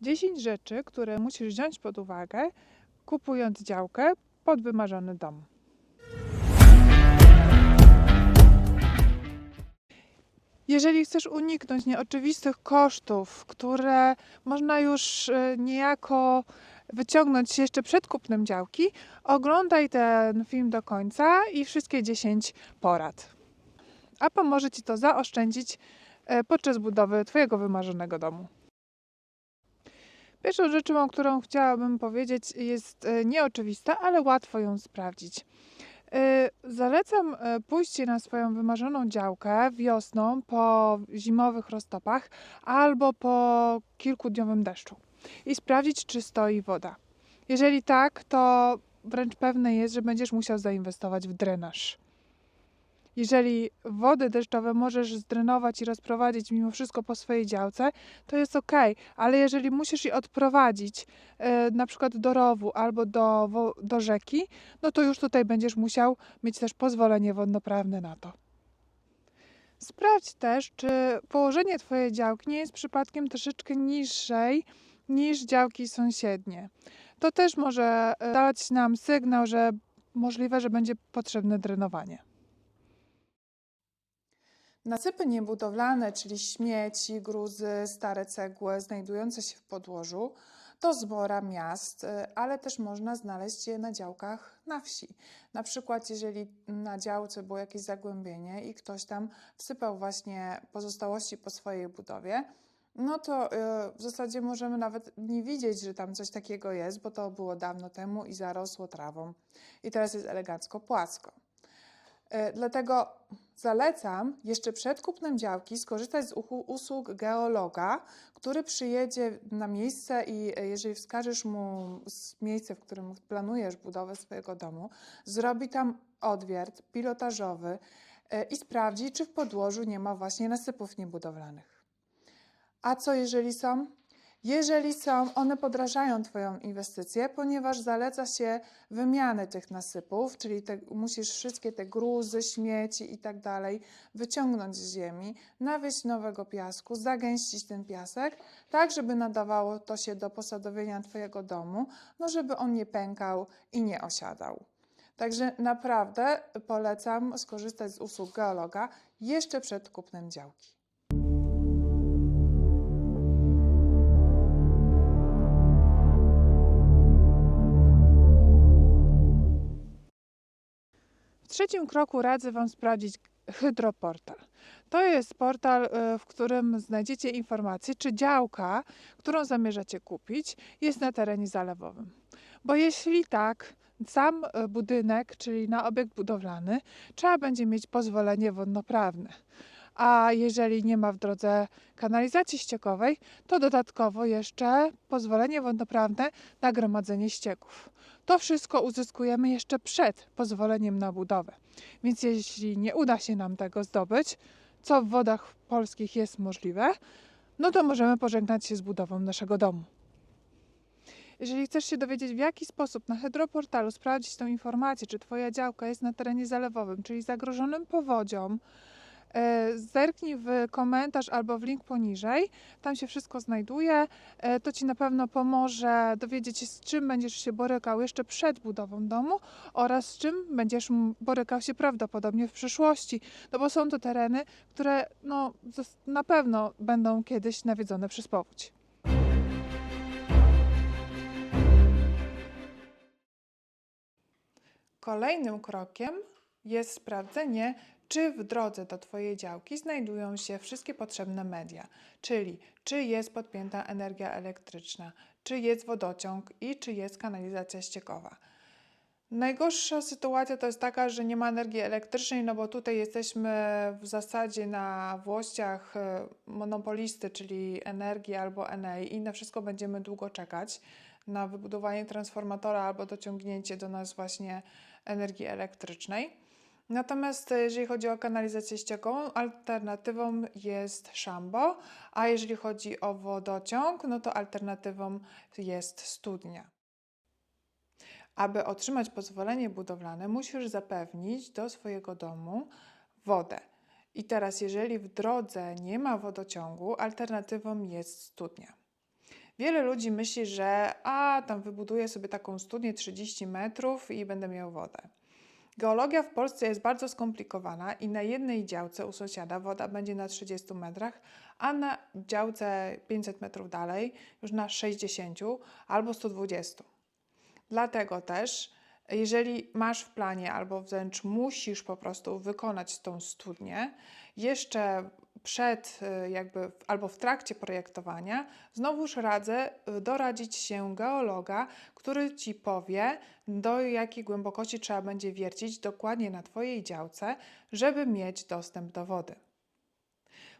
10 rzeczy, które musisz wziąć pod uwagę, kupując działkę pod wymarzony dom. Jeżeli chcesz uniknąć nieoczywistych kosztów, które można już e, niejako wyciągnąć jeszcze przed kupnem działki, oglądaj ten film do końca i wszystkie 10 porad. A pomoże Ci to zaoszczędzić e, podczas budowy Twojego wymarzonego domu. Pierwszą rzeczą, o którą chciałabym powiedzieć, jest e, nieoczywista, ale łatwo ją sprawdzić. E, Zalecam e, pójście na swoją wymarzoną działkę wiosną po zimowych roztopach albo po kilkudniowym deszczu i sprawdzić, czy stoi woda. Jeżeli tak, to wręcz pewne jest, że będziesz musiał zainwestować w drenaż. Jeżeli wody deszczowe możesz zdrenować i rozprowadzić mimo wszystko po swojej działce, to jest ok, ale jeżeli musisz je odprowadzić e, na przykład do rowu albo do, do rzeki, no to już tutaj będziesz musiał mieć też pozwolenie wodnoprawne na to. Sprawdź też, czy położenie Twojej działki nie jest przypadkiem troszeczkę niższej niż działki sąsiednie. To też może e, dać nam sygnał, że możliwe, że będzie potrzebne drenowanie. Nasypy niebudowlane, czyli śmieci, gruzy, stare cegły znajdujące się w podłożu, to zbora miast, y, ale też można znaleźć je na działkach na wsi. Na przykład, jeżeli na działce było jakieś zagłębienie i ktoś tam wsypał właśnie pozostałości po swojej budowie, no to y, w zasadzie możemy nawet nie widzieć, że tam coś takiego jest, bo to było dawno temu i zarosło trawą. I teraz jest elegancko płasko. E, Dlatego zalecam jeszcze przed kupnem działki skorzystać z usług geologa, który przyjedzie na miejsce i e, jeżeli wskażesz mu miejsce, w którym planujesz budowę swojego domu, zrobi tam odwiert pilotażowy e, i sprawdzi, czy w podłożu nie ma właśnie nasypów niebudowlanych. A co jeżeli są? Jeżeli są, one podrażają Twoją inwestycję, ponieważ zaleca się wymianę tych nasypów, czyli te, musisz wszystkie te gruzy, śmieci i tak dalej wyciągnąć z ziemi, nawieść nowego piasku, zagęścić ten piasek, tak żeby nadawało to się do posadowienia Twojego domu, no żeby on nie pękał i nie osiadał. Także naprawdę polecam skorzystać z usług geologa jeszcze przed kupnem działki. Trzecim kroku radzę Wam sprawdzić Hydroportal. To jest portal, y, w którym znajdziecie informacje, czy działka, którą zamierzacie kupić, jest na terenie zalewowym. Bo jeśli tak, sam y, budynek, czyli na obiekt budowlany, trzeba będzie mieć pozwolenie wodnoprawne. A jeżeli nie ma w drodze kanalizacji ściekowej, to dodatkowo jeszcze pozwolenie wodnoprawne na gromadzenie ścieków. To wszystko uzyskujemy jeszcze przed pozwoleniem na budowę. Więc jeśli nie uda się nam tego zdobyć, co w wodach polskich jest możliwe, no to możemy pożegnać się z budową naszego domu. Jeżeli chcesz się dowiedzieć, w jaki sposób na hydroportalu sprawdzić tą informację, czy Twoja działka jest na terenie zalewowym, czyli zagrożonym powodzią, e, zerknij w komentarz albo w link poniżej. Tam się wszystko znajduje. E, To Ci na pewno pomoże dowiedzieć się, z czym będziesz się borykał jeszcze przed budową domu oraz z czym będziesz borykał się prawdopodobnie w przyszłości. No bo są to tereny, które no, na pewno będą kiedyś nawiedzone przez powódź. Kolejnym krokiem jest sprawdzenie, czy w drodze do Twojej działki znajdują się wszystkie potrzebne media, czyli czy jest podpięta energia elektryczna, czy jest wodociąg i czy jest kanalizacja ściekowa. Najgorsza sytuacja to jest taka, że nie ma energii elektrycznej, no bo tutaj jesteśmy w zasadzie na włościach e, monopolisty, czyli Energii albo Enei i na wszystko będziemy długo czekać na wybudowanie transformatora albo dociągnięcie do nas właśnie energii elektrycznej. Natomiast e, jeżeli chodzi o kanalizację ściekową, alternatywą jest szambo, a jeżeli chodzi o wodociąg, no to alternatywą jest studnia. Aby otrzymać pozwolenie budowlane, musisz zapewnić do swojego domu wodę. I teraz, jeżeli w drodze nie ma wodociągu, alternatywą jest studnia. Wiele ludzi myśli, że a tam wybuduję sobie taką studnię 30 metrów i będę miał wodę. Geologia w Polsce jest bardzo skomplikowana i na jednej działce u sąsiada woda będzie na 30 metrach, a na działce 500 metrów dalej już na 60 albo 120. Dlatego też, jeżeli masz w planie albo wręcz musisz po prostu wykonać tą studnię, jeszcze przed y, jakby albo w trakcie projektowania, znowuż radzę y, doradzić się geologa, który ci powie, do jakiej głębokości trzeba będzie wiercić dokładnie na Twojej działce, żeby mieć dostęp do wody.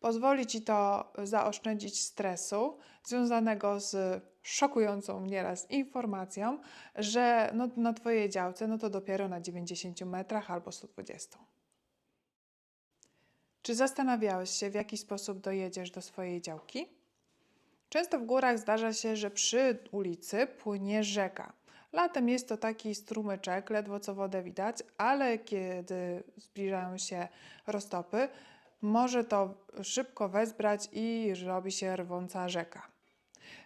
Pozwoli Ci to zaoszczędzić stresu związanego z szokującą nieraz informacją, że no, na Twojej działce no to dopiero na 90 metrach albo 120. Czy zastanawiałeś się, w jaki sposób dojedziesz do swojej działki? Często w górach zdarza się, że przy ulicy płynie rzeka. Latem jest to taki strumyczek, ledwo co wodę widać, ale kiedy zbliżają się roztopy, może to szybko wezbrać i robi się rwąca rzeka.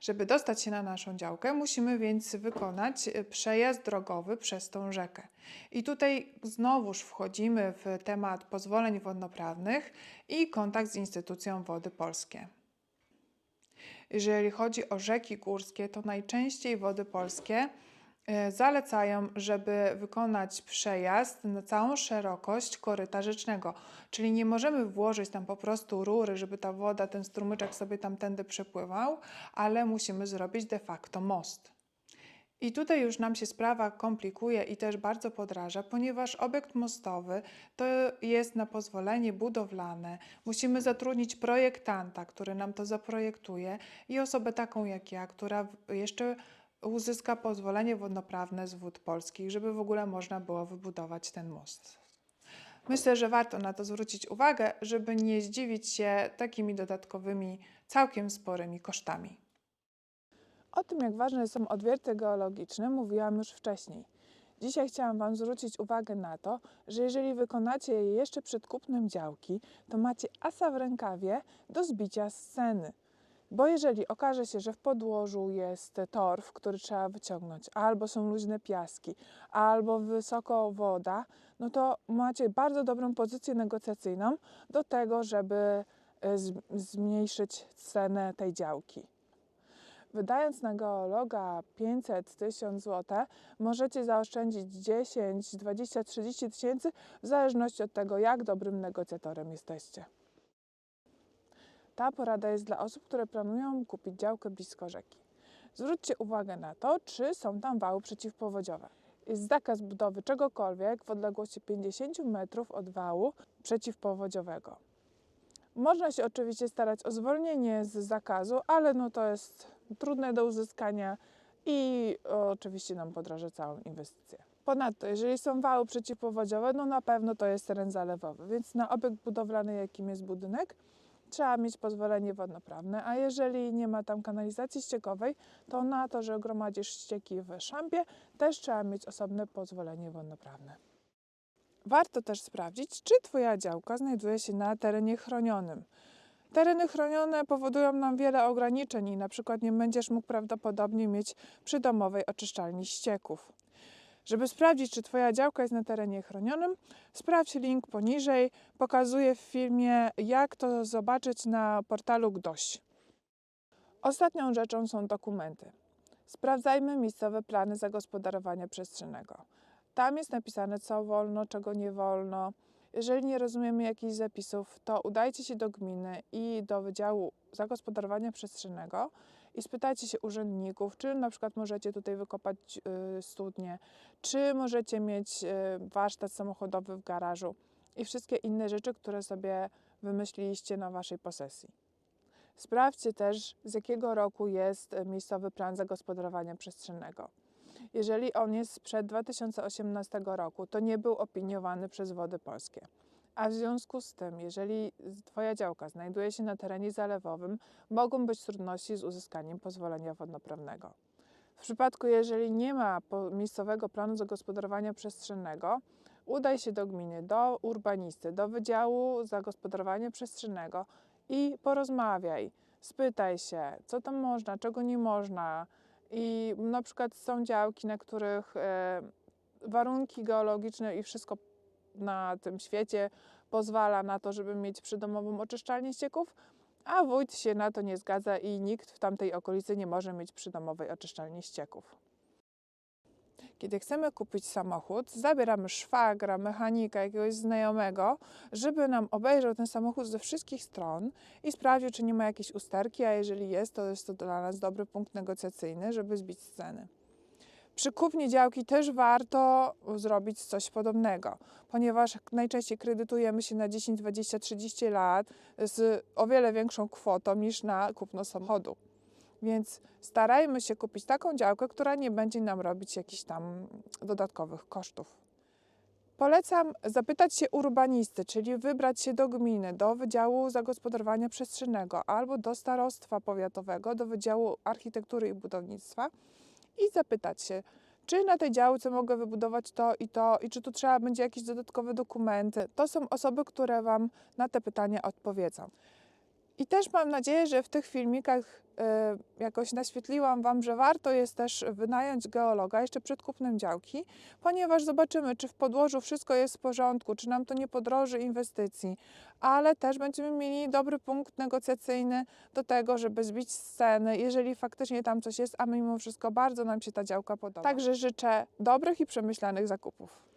Żeby dostać się na naszą działkę, musimy więc wykonać e, przejazd drogowy przez tą rzekę. I tutaj znowuż wchodzimy w temat pozwoleń wodnoprawnych i kontakt z instytucją Wody Polskie. Jeżeli chodzi o rzeki górskie, to najczęściej Wody Polskie zalecają, żeby wykonać przejazd na całą szerokość koryta rzecznego. Czyli nie możemy włożyć tam po prostu rury, żeby ta woda, ten strumyczek sobie tamtędy przepływał, ale musimy zrobić de facto most. I tutaj już nam się sprawa komplikuje i też bardzo podraża, ponieważ obiekt mostowy to jest na pozwolenie budowlane. Musimy zatrudnić projektanta, który nam to zaprojektuje i osobę taką jak ja, która jeszcze uzyska pozwolenie wodnoprawne z wód polskich, żeby w ogóle można było wybudować ten most. Myślę, że warto na to zwrócić uwagę, żeby nie zdziwić się takimi dodatkowymi, całkiem sporymi kosztami. O tym, jak ważne są odwierty geologiczne, mówiłam już wcześniej. Dzisiaj chciałam Wam zwrócić uwagę na to, że jeżeli wykonacie je jeszcze przed kupnem działki, to macie asa w rękawie do zbicia sceny. Bo jeżeli okaże się, że w podłożu jest torf, który trzeba wyciągnąć, albo są luźne piaski, albo wysoko woda, no to macie bardzo dobrą pozycję negocjacyjną do tego, żeby e, zmniejszyć cenę tej działki. Wydając na geologa 500 1000 zł, możecie zaoszczędzić 10, 20, 30 tysięcy w zależności od tego, jak dobrym negocjatorem jesteście. Ta porada jest dla osób, które planują kupić działkę blisko rzeki. Zwróćcie uwagę na to, czy są tam wały przeciwpowodziowe. Jest zakaz budowy czegokolwiek w odległości 50 metrów od wału przeciwpowodziowego. Można się oczywiście starać o zwolnienie z zakazu, ale no to jest trudne do uzyskania i oczywiście nam podraża całą inwestycję. Ponadto, jeżeli są wały przeciwpowodziowe, no na pewno to jest teren zalewowy, więc na obiekt budowlany, jakim jest budynek, trzeba mieć pozwolenie wodnoprawne, a jeżeli nie ma tam kanalizacji ściekowej, to na to, że gromadzisz ścieki w szampie, też trzeba mieć osobne pozwolenie wodnoprawne. Warto też sprawdzić, czy Twoja działka znajduje się na terenie chronionym. Tereny chronione powodują nam wiele ograniczeń i na przykład nie będziesz mógł prawdopodobnie mieć przydomowej oczyszczalni ścieków. Żeby sprawdzić, czy Twoja działka jest na terenie chronionym, sprawdź link poniżej. Pokazuję w filmie, jak to zobaczyć na portalu GDOŚ. Ostatnią rzeczą są dokumenty. Sprawdzajmy miejscowe plany zagospodarowania przestrzennego. Tam jest napisane, co wolno, czego nie wolno. Jeżeli nie rozumiemy jakichś zapisów, to udajcie się do gminy i do Wydziału Zagospodarowania Przestrzennego i spytajcie się urzędników, czy na przykład możecie tutaj wykopać y, studnie, czy możecie mieć y, warsztat samochodowy w garażu i wszystkie inne rzeczy, które sobie wymyśliliście na waszej posesji. Sprawdźcie też, z jakiego roku jest y, miejscowy plan zagospodarowania przestrzennego. Jeżeli on jest sprzed 2018 roku, to nie był opiniowany przez Wody Polskie. A w związku z tym, jeżeli Twoja działka znajduje się na terenie zalewowym, mogą być trudności z uzyskaniem pozwolenia wodnoprawnego. W przypadku, jeżeli nie ma miejscowego planu zagospodarowania przestrzennego, udaj się do gminy, do urbanisty, do Wydziału Zagospodarowania Przestrzennego i porozmawiaj spytaj się, co tam można, czego nie można. I na przykład są działki, na których e, warunki geologiczne i wszystko na tym świecie pozwala na to, żeby mieć przydomową oczyszczalnię ścieków, a wójt się na to nie zgadza i nikt w tamtej okolicy nie może mieć przydomowej oczyszczalni ścieków. Kiedy chcemy kupić samochód, zabieramy szwagra, mechanika, jakiegoś znajomego, żeby nam obejrzał ten samochód ze wszystkich stron i sprawdził, czy nie ma jakiejś usterki, a jeżeli jest, to jest to dla nas dobry punkt negocjacyjny, żeby zbić ceny. Przy kupnie działki też warto zrobić coś podobnego, ponieważ najczęściej kredytujemy się na 10, 20, 30 lat z o wiele większą kwotą niż na kupno samochodu. Więc starajmy się kupić taką działkę, która nie będzie nam robić jakichś tam dodatkowych kosztów. Polecam zapytać się urbanisty, czyli wybrać się do gminy, do Wydziału Zagospodarowania Przestrzennego albo do Starostwa Powiatowego, do Wydziału Architektury i Budownictwa i zapytać się, czy na tej działce mogę wybudować to i to, i czy tu trzeba będzie jakieś dodatkowe dokumenty. To są osoby, które Wam na te pytania odpowiedzą. I też mam nadzieję, że w tych filmikach e, jakoś naświetliłam Wam, że warto jest też wynająć geologa jeszcze przed kupnem działki, ponieważ zobaczymy, czy w podłożu wszystko jest w porządku, czy nam to nie podroży inwestycji, ale też będziemy mieli dobry punkt negocjacyjny do tego, żeby zbić z ceny, jeżeli faktycznie tam coś jest, a mimo wszystko bardzo nam się ta działka podoba. Także życzę dobrych i przemyślanych zakupów.